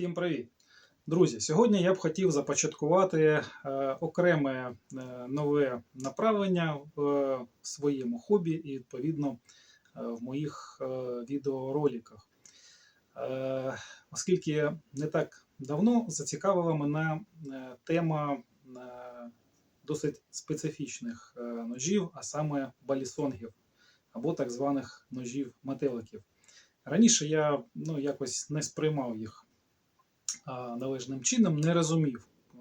Всім привіт! Друзі, сьогодні я б хотів започаткувати е, окреме е, нове направлення в е, своєму хобі і, відповідно, в моїх відеороликах. Оскільки не так давно зацікавила мене тема досить специфічних ножів, а саме балісонгів або так званих ножів метеликів. Раніше я ну, якось не сприймав їх належним чином, не розумів, е,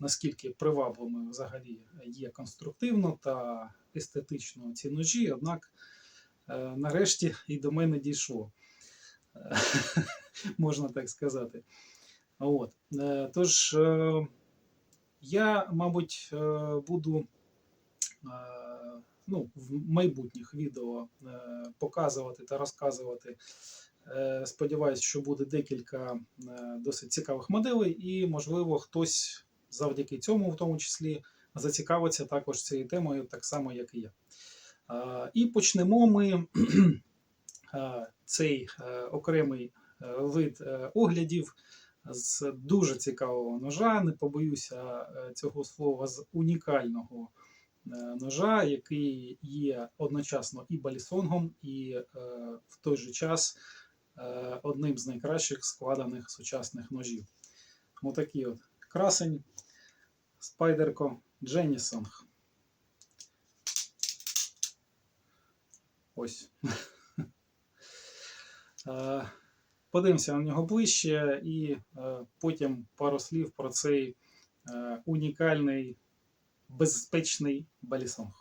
наскільки привабливими взагалі є конструктивно та естетично ці ножі, однак е, нарешті і до мене дійшло, Е, можна так сказати. От. Тож я, мабуть, буду ну, в майбутніх відео показувати та розказувати. Е, Сподіваюсь, що буде декілька е, досить цікавих моделей, і, можливо, хтось завдяки цьому, в тому числі, зацікавиться також цією темою, так само, як і я. Е, І почнемо ми цей окремий вид оглядів з дуже цікавого ножа. Не побоюся цього слова, з унікального ножа, який є одночасно і балісонгом, і в той же час одним з найкращих складених сучасних ножів. Отакий от красень Спайдерко Дженнісонг. Ось. Е, Подивимося на нього ближче і е, потім пару слів про цей е, унікальний безпечний балісонг.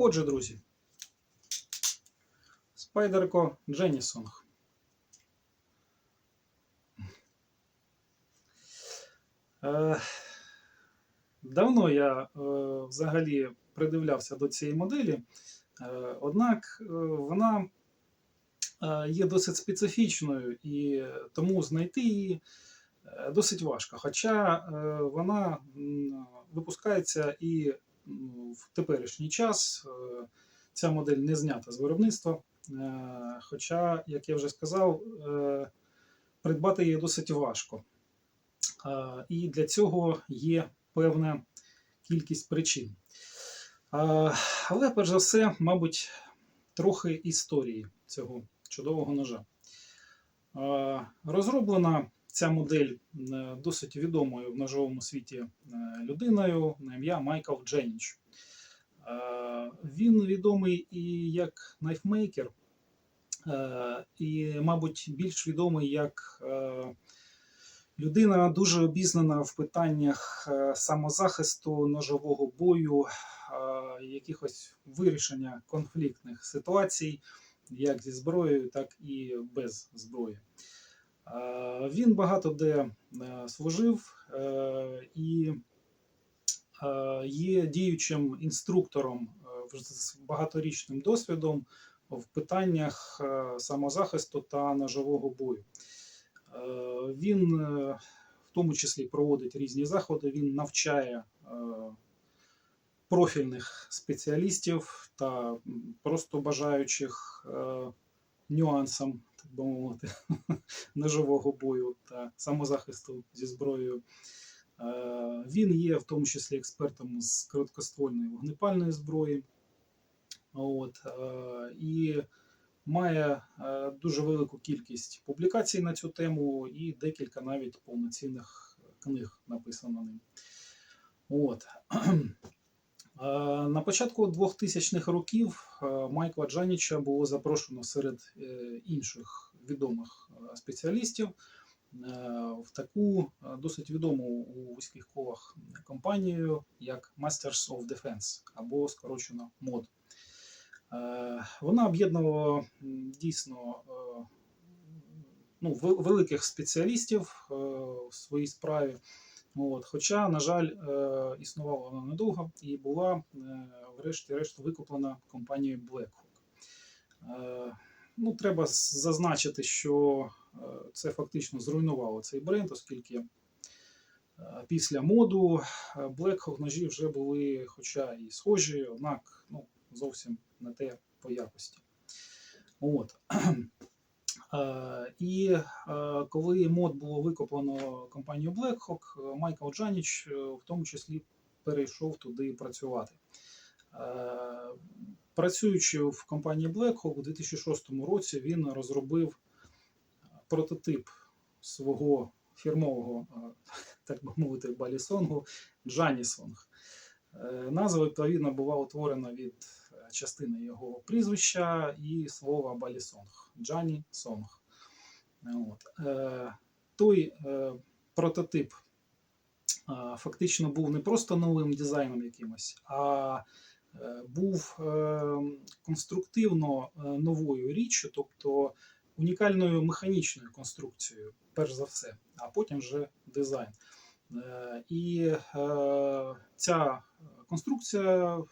Отже, друзі, Спайдерко Дженнісонг. Е, Давно я е, взагалі придивлявся до цієї моделі, е, однак вона є досить специфічною і тому знайти її досить важко. Хоча вона випускається і в теперішній час. е, Ця модель не знята з виробництва. Е, Хоча, як я вже сказав, е, придбати її досить важко. І для цього є певна кількість причин. Але, перш за все, мабуть, трохи історії цього чудового ножа. Розроблена ця модель е, досить відомою в ножовому світі е, людиною на ім'я Майкл Дженіч. Е, Він відомий і як найфмейкер, і, мабуть, більш відомий як людина дуже обізнана в питаннях самозахисту, ножового бою, якихось вирішення конфліктних ситуацій, як зі зброєю, так і без зброї. Е, Він багато де е, служив е, і є діючим інструктором з багаторічним досвідом в питаннях самозахисту та ножового бою. Він в тому числі проводить різні заходи, він навчає профільних спеціалістів та просто бажаючих нюансам, так би мовити, ножового бою та самозахисту зі зброєю. Е, Він є в тому числі експертом з короткоствольної вогнепальної зброї. От, е, і має е, дуже велику кількість публікацій на цю тему і декілька навіть повноцінних книг написано ним. От. Е, На початку 2000-х років е, Майкла Джаніча було запрошено серед е, інших відомих спеціалістів в таку досить відому у вузьких колах компанію, як Masters of Defense або скорочено МОД. Вона об'єднувала дійсно ну, великих спеціалістів в своїй справі. От. Хоча, на жаль, е, існувала вона недовго і була, е, врешті-решт, викуплена компанією BlackHawk. Е, Ну, треба зазначити, що е, це фактично зруйнувало цей бренд, оскільки після моду BlackHawk ножі вже були, хоча і схожі, однак ну, зовсім не те по якості. От. Е, І е, коли мод було викоплено компанією BlackHawk, Майкл Джаніч е, в тому числі перейшов туди працювати. Працюючи в компанії BlackHawk у 2006 році, він розробив прототип свого фірмового, так би мовити, балісонгу Джанісонг. Назва, відповідно, була утворена від частини його прізвища і слова балісонг Джані Сонг. От. Е, Той е, прототип е, фактично був не просто новим дизайном якимось, а е, був е, конструктивно е, новою річчю, тобто унікальною механічною конструкцією, перш за все, а потім вже дизайн. Е, І е, ця конструкція е,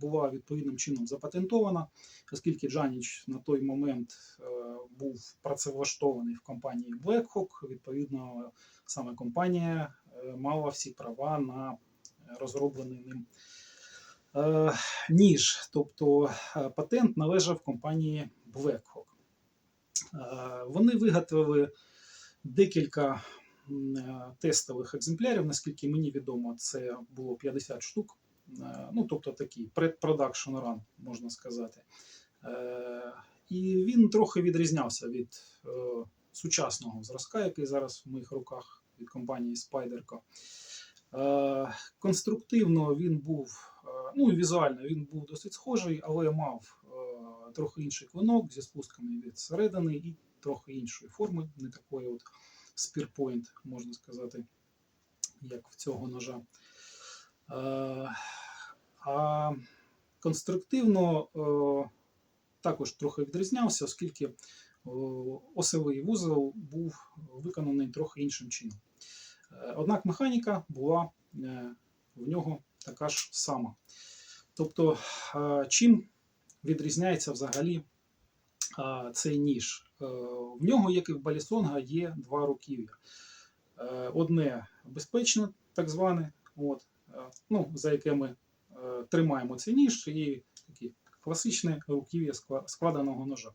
була відповідним чином запатентована, оскільки Джаніч на той момент е, був працевлаштований в компанії BlackHawk, відповідно, саме компанія е, мала всі права на розроблений ним ніж. Тобто патент належав компанії BlackHawk. Вони виготовили декілька тестових екземплярів, наскільки мені відомо, це було 50 штук. Е, Ну, тобто такий предпродакшн run, можна сказати. Е, І він трохи відрізнявся від е, сучасного зразка, який зараз в моїх руках від компанії Spyderco. Конструктивно він був, ну візуально він був досить схожий, але мав трохи інший клинок зі спусками від середини і трохи іншої форми, не такої от spearpoint, можна сказати, як в цього ножа. Е, А конструктивно е, також трохи відрізнявся, оскільки е, осевий вузол був виконаний трохи іншим чином. Однак механіка була в нього така ж сама. Тобто, чим відрізняється взагалі цей ніж? В нього, як і в Балісонга, є два руків'я. Одне безпечне, так зване, от, ну, за яке ми е, тримаємо цей ніж, і таке класичне руків'я складеного ножа.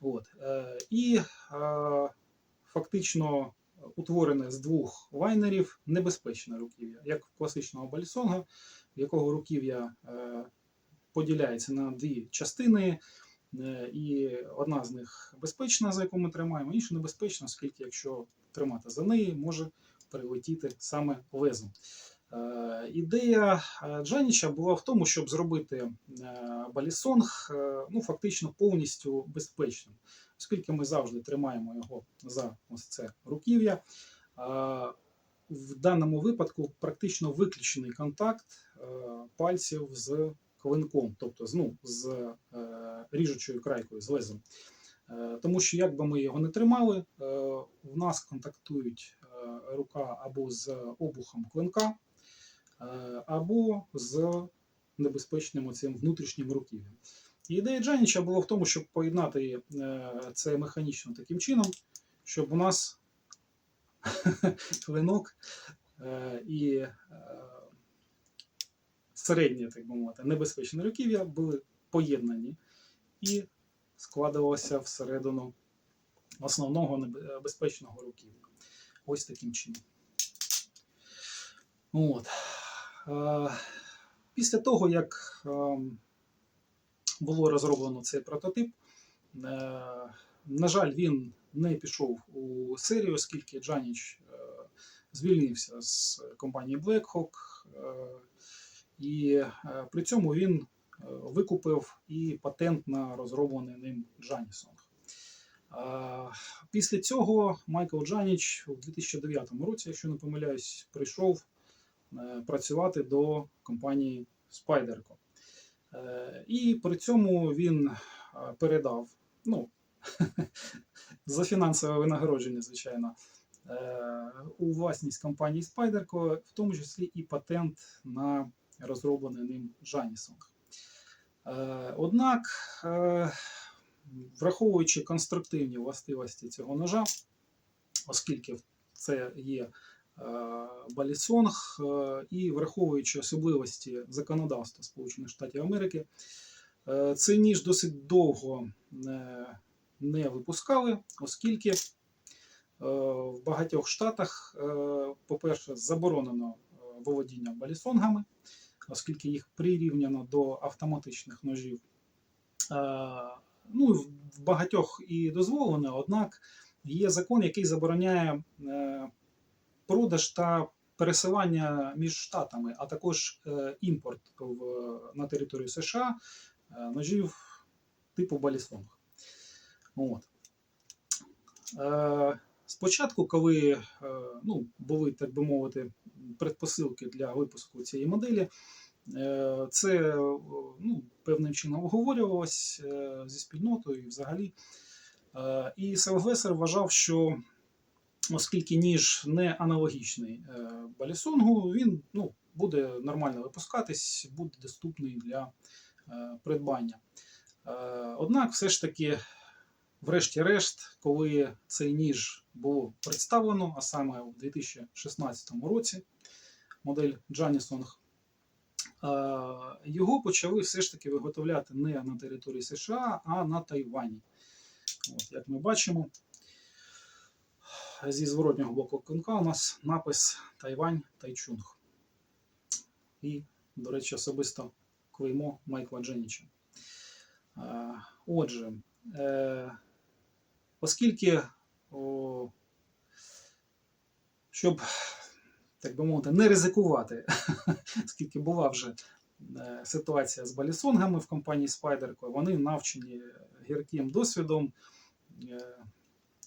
От. е, І е, фактично утворене з двох вайнерів небезпечне руків'я, як в класичного балісонга, в якого руків'я е, поділяється на дві частини, е, і одна з них безпечна, за яку ми тримаємо, інша небезпечна, оскільки якщо тримати за неї, може прилетіти саме лезом. Е, Ідея е, Джаніча була в тому, щоб зробити е, балісонг ну, фактично повністю безпечним, оскільки ми завжди тримаємо його за ось це руків'я. В даному випадку практично виключений контакт пальців з клинком, тобто ну, з ріжучою крайкою, з лезом. Тому що як би ми його не тримали, в нас контактують рука або з обухом клинка, або з небезпечним оцим внутрішнім руків'ям. І ідея Джаніча була в тому, щоб поєднати е, це механічно таким чином, щоб у нас клинок е, і е, середнє, так би мовити, небезпечне руків'я були поєднані і складалося всередину основного небе- безпечного руків'я. Ось таким чином. От. Е, Після того, як ем, було розроблено цей прототип, е, на жаль, він не пішов у серію, оскільки Джаніч е, звільнився з компанії Blackhawk, і при цьому він викупив і патент на розроблений ним Джанісонг. Після цього Майкл Джаніч у 2009 році, якщо не помиляюсь, прийшов працювати до компанії Spyderco. Е, І при цьому він е, передав, ну, за фінансове винагородження, звичайно, е, у власність компанії Spyderco, в тому числі і патент на розроблений ним Жанісонг. Е, Однак, е, враховуючи конструктивні властивості цього ножа, оскільки це є е, балісонг, е, і враховуючи особливості законодавства Сполучених Штатів Америки, е, цей ніж досить довго не, випускали, оскільки е, в багатьох штатах, е, по-перше, заборонено е, володіння балісонгами, оскільки їх прирівняно до автоматичних ножів. Е, Ну, в багатьох і дозволено, однак є закон, який забороняє е, продаж та пересилання між штатами, а також е, імпорт на територію США е, ножів типу балісонг. От. Е, спочатку, коли ну, були, так би мовити, предпосилки для випуску цієї моделі, це ну, певним чином обговорювалось зі спільнотою і взагалі. І Селгвесер вважав, що оскільки ніж не аналогічний е, балісонгу, він ну, буде нормально випускатись, буде доступний для е, придбання. Е, Однак, все ж таки, врешті-решт, коли цей ніж було представлено, а саме у 2016 році, модель е, його почали все ж таки виготовляти не на території США, а на Тайвані. От, як ми бачимо, зі зворотнього боку конка у нас напис Тайвань Тайчунг. І, до речі, особисто клеймо Майкла Дженіча. Е, Отже, е, оскільки, щоб, так би мовити, не ризикувати, оскільки була вже е, ситуація з балісонгами в компанії Spyderco, вони навчені гірким досвідом,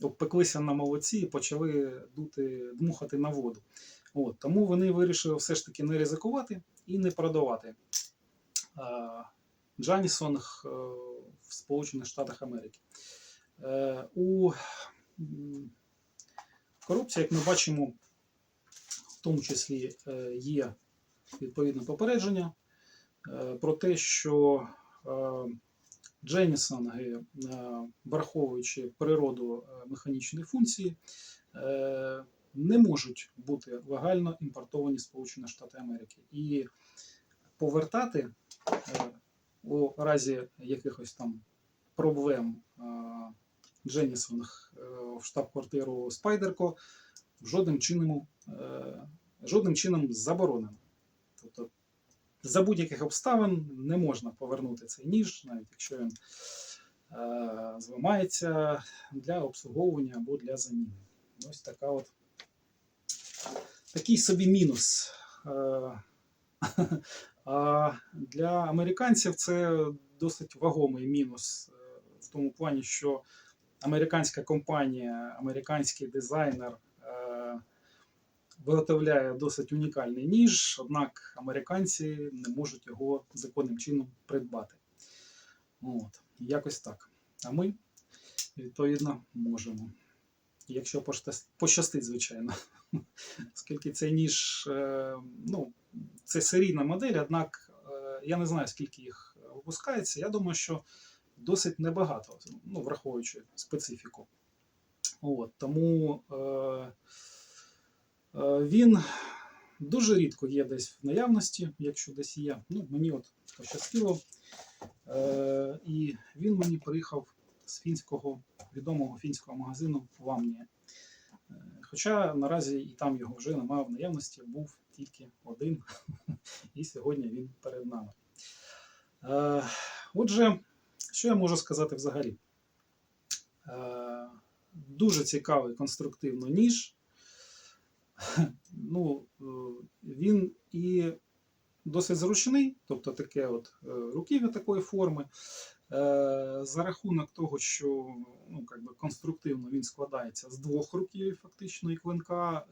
обпеклися на молоці і почали дути, дмухати на воду. От, тому вони вирішили все ж таки не ризикувати і не продавати е, Джанісон е, в Сполучених Штатах Америки. Е, У корупції, як ми бачимо, в тому числі е, є відповідне попередження про те, що е, Дженісонги, е, враховуючи природу е, механічної функції, е, не можуть бути легально імпортовані Сполучені Штати Америки. І повертати е, у разі якихось там проблем е, Дженісонг е, в штаб-квартиру Спайдерко жодним чином, е, жодним чином заборонено. Тобто за будь-яких обставин не можна повернути цей ніж, навіть якщо він е, зламається для обслуговування або для заміни. Ось така от такий собі мінус. Е, А для американців це досить вагомий мінус е, в тому плані, що американська компанія, американський дизайнер виготовляє досить унікальний ніж, однак американці не можуть його законним чином придбати. От, якось так. А ми, відповідно, можемо. Якщо пощастить, звичайно. Оскільки цей ніж, е, ну, це серійна модель, однак е, я не знаю, скільки їх випускається. Я думаю, що досить небагато, ну, враховуючи специфіку. От, тому е, він дуже рідко є десь в наявності, якщо десь є. Ну, мені от пощастило. Е, і він мені приїхав з фінського відомого фінського магазину в Амнія. Е, Хоча наразі і там його вже немає в наявності, був тільки один, і сьогодні він перед нами. Е, Отже, що я можу сказати взагалі? Е, Дуже цікавий конструктивно ніж. Ну, е, він і досить зручний, тобто таке от е, руків'я такої форми. Е, За рахунок того, що ну, как би конструктивно він складається з двох руків'їв, фактично, і клинка,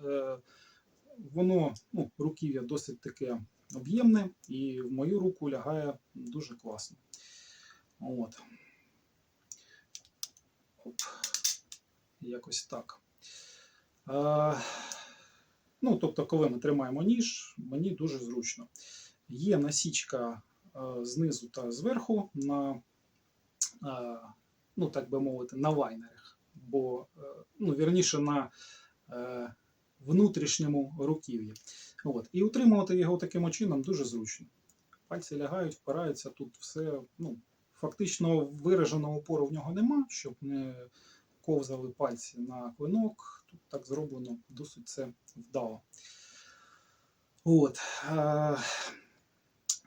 воно ну, руків'я досить таке об'ємне і в мою руку лягає дуже класно. От. Оп. Якось так. Ну, тобто, коли ми тримаємо ніж, мені дуже зручно. Є насічка е, знизу та зверху на, е, ну, так би мовити, на вайнерах, бо, е, ну, вірніше, на внутрішньому руків'ї. От. І утримувати його таким чином дуже зручно. Пальці лягають, впираються, тут все, ну, фактично вираженого опору в нього нема, щоб не ковзали пальці на клинок. Тут так зроблено досить це вдало. От. Е,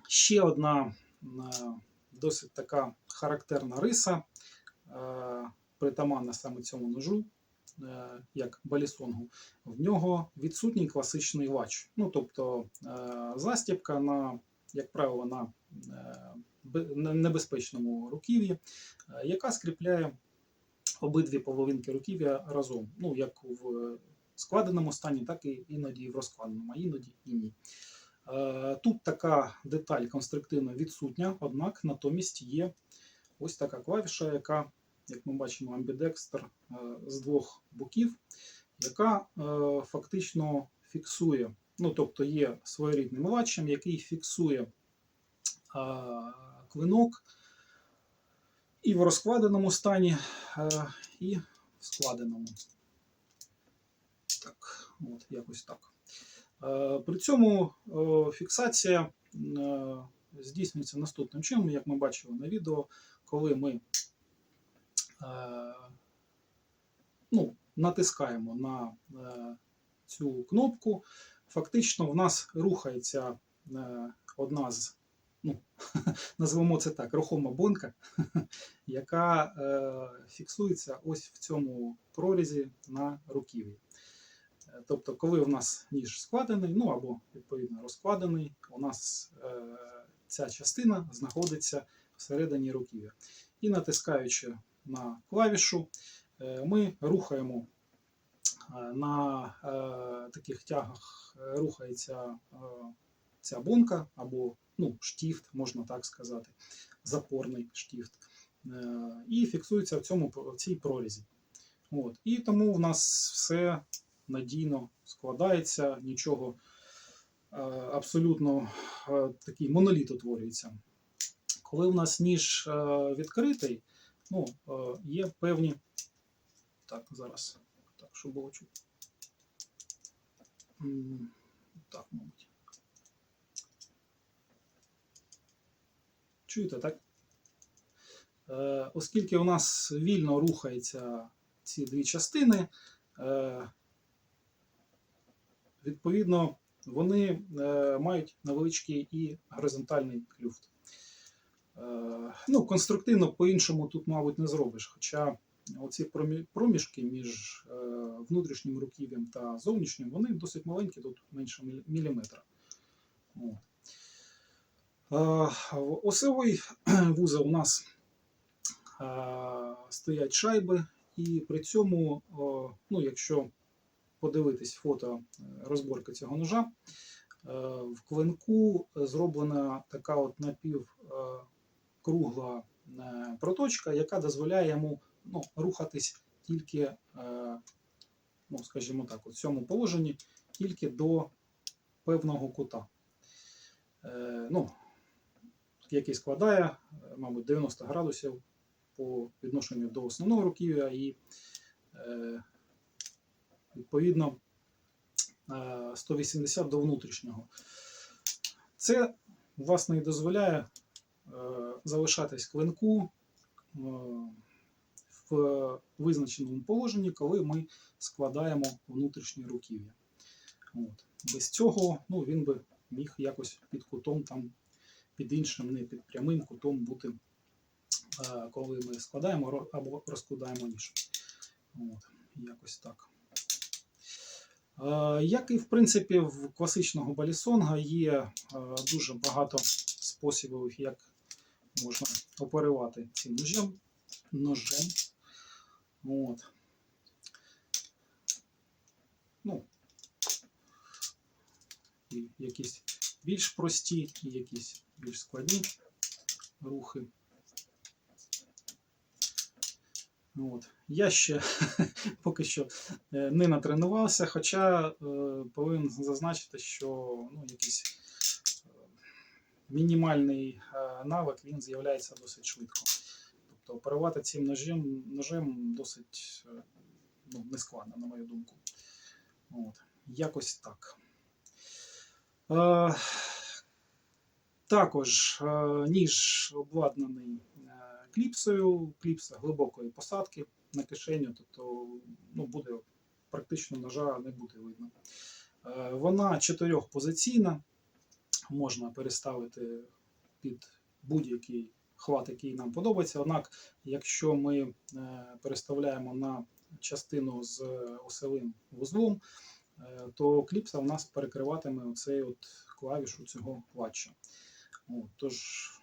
ще одна е, досить така характерна риса, е, притаманна саме цьому ножу, як балісонгу. В нього відсутній класичний вач. Ну, тобто застібка на, як правило, на бе- на небезпечному руків'ї, яка скріпляє обидві половинки руків'я разом. Ну, як в складеному стані, так і іноді в розкладеному, а іноді і ні. Е, Тут така деталь конструктивно відсутня, однак натомість є ось така клавіша, яка, як ми бачимо, амбідекстер е, з двох боків, яка е, фактично фіксує, ну тобто є своєрідним латчем, який фіксує е, клинок і в розкладеному стані, е, і в складеному. Так, от якось так. Е, При цьому е, фіксація здійснюється наступним чином, як ми бачили на відео, коли ми ну, натискаємо на цю кнопку, фактично в нас рухається одна з, ну, назвемо це так, рухома бонка, яка е, фіксується ось в цьому прорізі на руків'ї. Е, Тобто, коли в нас ніж складений, ну або відповідно розкладений, у нас е, ця частина знаходиться всередині руків'я. І натискаючи на клавішу, е, ми рухаємо е, на е, таких тягах, е, рухається е, ця бонка або ну, штіфт, можна так сказати, запорний штіфт. Е, І фіксується в цьому в цій прорізі. От. І тому в нас все надійно складається, нічого е, абсолютно е, такий моноліт утворюється. Коли в нас ніж відкритий, ну, є певні. Так, зараз, так, щоб було чути. Так, мабуть. Чуєте, так? Е, Оскільки у нас вільно рухаються ці дві частини, е, відповідно, вони е, мають невеличкий і горизонтальний люфт. Ну, конструктивно по-іншому тут, мабуть, не зробиш. Хоча оці проміжки між внутрішнім руків'ям та зовнішнім, вони досить маленькі, тут менше мілі- міліметра. От. Е, Осевий вузол у нас е, стоять шайби, і при цьому, ну, якщо подивитись фото е, розборки цього ножа, е, в клинку зроблена така от напівкругла е, проточка, яка дозволяє йому ну, рухатись тільки, е, ну, скажімо так, в цьому положенні тільки до певного кута. Е, Ну, який складає, е, мабуть, 90 градусів по відношенню до основного руків'я і е, відповідно е, 180 до внутрішнього. Це, власне, і дозволяє е, залишатись клинку е, в визначеному положенні, коли ми складаємо внутрішнє руків'я. Без цього ну, він би міг якось під кутом, там, під іншим, не під прямим кутом бути, е, коли ми складаємо або розкладаємо ніж. От, якось так. Е, Як і в принципі в класичного балісонга є е, дуже багато способів, як можна оперувати цим ножем. ножем. От. Ну, якісь більш прості, і якісь більш складні рухи. От. Я ще поки що е, не натренувався, хоча е, повинен зазначити, що ну, якийсь е, мінімальний е, навик він з'являється досить швидко. Тобто оперувати цим ножем, ножем досить е, ну, нескладно, на мою думку. От. Якось так. Е, також е, ніж обладнаний е, кліпсою, кліпса глибокої посадки на кишеню, тобто ну, буде практично ножа не буде видно. Е, Вона чотирьохпозиційна, можна переставити під будь-який хват, який нам подобається. Однак, якщо ми переставляємо на частину з осевим вузлом, то кліпса у нас перекриватиме оцей от клавішу цього клатча. От, тож,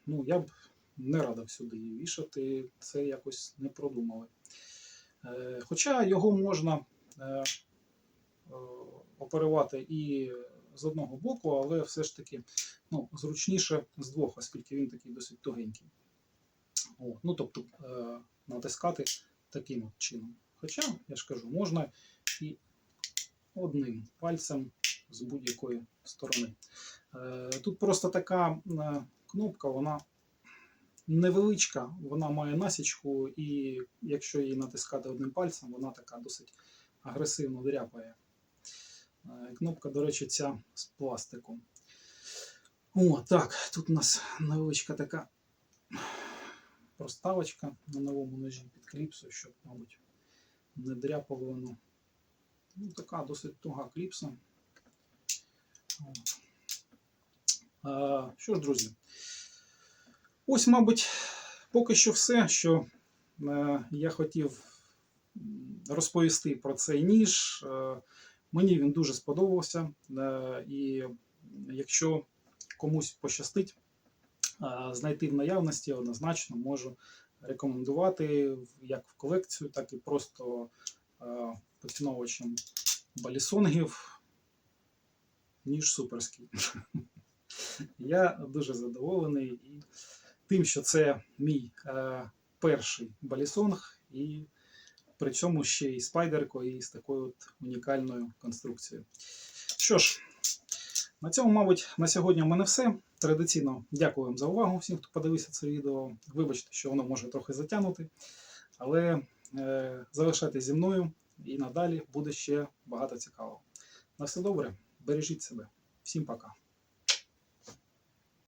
ну, я б не радив сюди її вішати, це якось не продумали. Е, хоча його можна е, е, оперувати і з одного боку, але все ж таки ну, зручніше з двох, оскільки він такий досить тугенький. О, ну, тобто натискати таким от чином. Хоча, я ж кажу, можна і одним пальцем з будь-якої сторони. Е, Тут просто така е, кнопка, вона невеличка, вона має насічку, і якщо її натискати одним пальцем, вона така досить агресивно дряпає. Е, Кнопка, до речі, ця з пластику. О, так, тут у нас невеличка така проставочка на новому ножі під кліпсу, щоб, мабуть, не дряпало воно. Ну, така досить туга кліпса. Що ж, друзі, ось, мабуть, поки що все, що е, я хотів розповісти про цей ніж. Е, мені він дуже сподобався. Е, і якщо комусь пощастить знайти в наявності, однозначно можу рекомендувати як в колекцію, так і просто поціновувачам балісонгів. Ніж суперський. Я дуже задоволений і тим, що це мій е, перший балісонг, і при цьому ще й спайдеркою, і з такою от унікальною конструкцією. Що ж, на цьому, мабуть, на сьогодні в мене все. Традиційно дякую вам за увагу всім, хто подивився це відео. Вибачте, що воно може трохи затягнути, але е, залишайтесь зі мною і надалі буде ще багато цікавого. На все добре, бережіть себе. Всім пока.